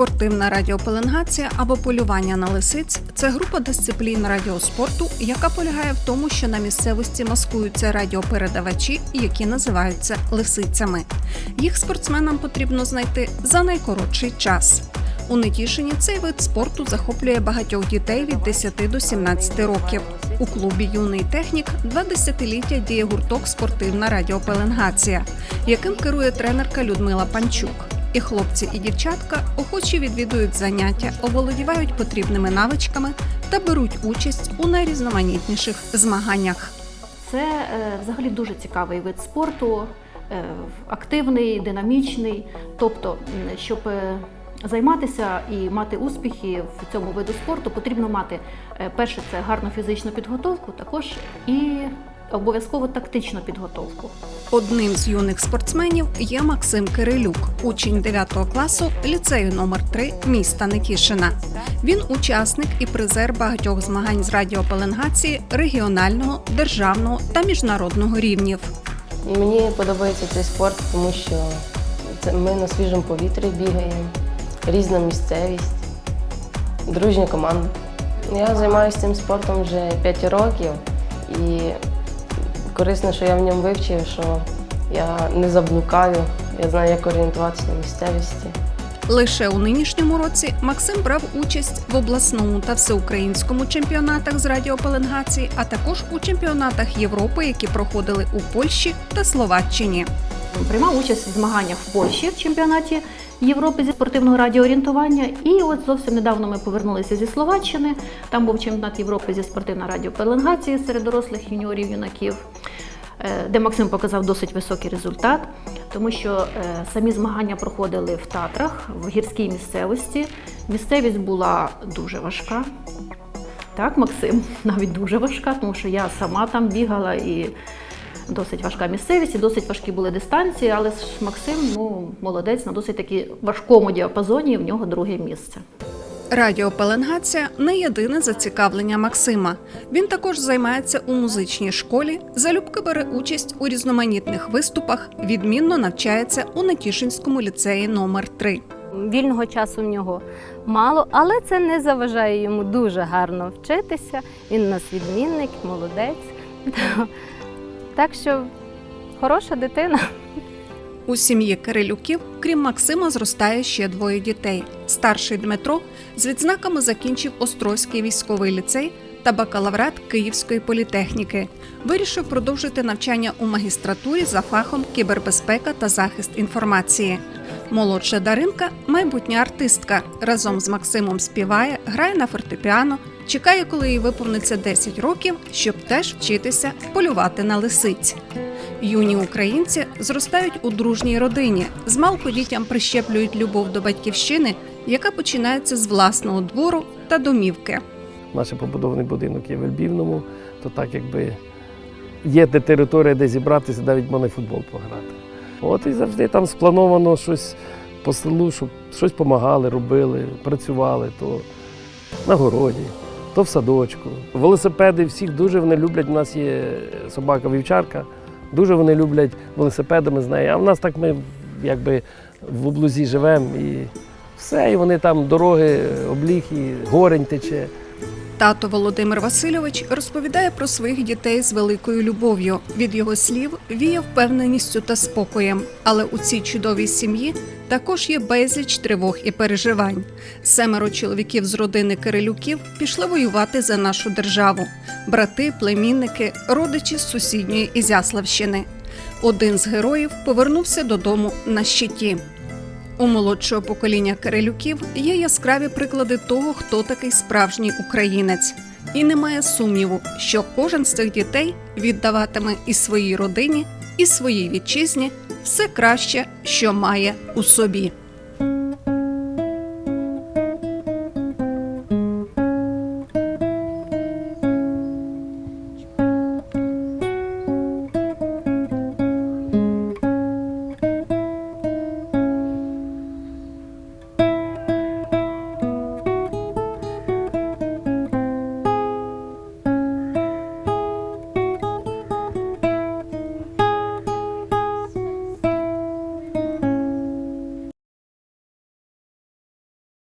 Спортивна радіопеленгація або полювання на лисиць це група дисциплін радіоспорту, яка полягає в тому, що на місцевості маскуються радіопередавачі, які називаються лисицями. Їх спортсменам потрібно знайти за найкоротший час. У Нетішині цей вид спорту захоплює багатьох дітей від 10 до 17 років. У клубі Юний технік два десятиліття діє гурток Спортивна радіопеленгація, яким керує тренерка Людмила Панчук. І хлопці, і дівчатка охочі відвідують заняття, оволодівають потрібними навичками та беруть участь у найрізноманітніших змаганнях. Це е, взагалі дуже цікавий вид спорту, е, активний, динамічний. Тобто, щоб е, займатися і мати успіхи в цьому виду спорту, потрібно мати перше це гарну фізичну підготовку, також і обов'язково тактичну підготовку. Одним з юних спортсменів є Максим Кирилюк, учень 9 класу ліцею номер 3 міста Нетішина. Він учасник і призер багатьох змагань з радіопеленгації регіонального, державного та міжнародного рівнів. Мені подобається цей спорт, тому що це ми на свіжому повітрі бігаємо, різна місцевість, дружня команда. Я займаюся цим спортом вже 5 років і корисно, що я в ньому вивчив, що я не заблукаю, я знаю, як орієнтуватися на місцевості. Лише у нинішньому році Максим брав участь в обласному та всеукраїнському чемпіонатах з радіопеленгації, а також у чемпіонатах Європи, які проходили у Польщі та Словаччині. Приймав участь в змаганнях в Польщі в чемпіонаті Європи зі спортивного радіоорієнтування. І от зовсім недавно ми повернулися зі Словаччини. Там був чемпіонат Європи зі спортивної радіопеленгації серед дорослих юніорів, юнаків, де Максим показав досить високий результат, тому що е, самі змагання проходили в Татрах, в гірській місцевості. Місцевість була дуже важка. Так, Максим, навіть дуже важка, тому що я сама там бігала і досить важка місцевість, і досить важкі були дистанції, але Максим ну, молодець на досить таки важкому діапазоні, і в нього друге місце. Радіопеленгація не єдине зацікавлення Максима. Він також займається у музичній школі, залюбки бере участь у різноманітних виступах, відмінно навчається у Нетішинському ліцеї номер 3 Вільного часу в нього мало, але це не заважає йому дуже гарно вчитися. Він у нас відмінник, молодець. Так що хороша дитина. У сім'ї Кирилюків, крім Максима, зростає ще двоє дітей. Старший Дмитро з відзнаками закінчив Острозький військовий ліцей та бакалаврат Київської політехніки. Вирішив продовжити навчання у магістратурі за фахом кібербезпека та захист інформації. Молодша Даринка майбутня артистка. Разом з Максимом співає, грає на фортепіано, чекає, коли їй виповниться 10 років, щоб теж вчитися полювати на лисиць. Юні українці зростають у дружній родині. Змалку дітям прищеплюють любов до батьківщини, яка починається з власного двору та домівки. Наш побудований будинок є в Ельбівному, то так якби є де територія, де зібратися, навіть можна футбол пограти. От і завжди там сплановано щось по селу, щоб щось допомагали, робили, працювали, то на городі, то в садочку. Велосипеди всіх дуже вони люблять. У нас є собака вівчарка, дуже вони люблять велосипедами з нею. А в нас так ми якби в облузі живемо і все, і вони там дороги, обліг, і горень тече. Тато Володимир Васильович розповідає про своїх дітей з великою любов'ю. Від його слів віє впевненістю та спокоєм. Але у цій чудовій сім'ї також є безліч тривог і переживань. Семеро чоловіків з родини Кирилюків пішли воювати за нашу державу: брати, племінники, родичі з сусідньої Ізяславщини. Один з героїв повернувся додому на щиті. У молодшого покоління Кирилюків є яскраві приклади того, хто такий справжній українець. І немає сумніву, що кожен з цих дітей віддаватиме і своїй родині, і своїй вітчизні все краще, що має у собі.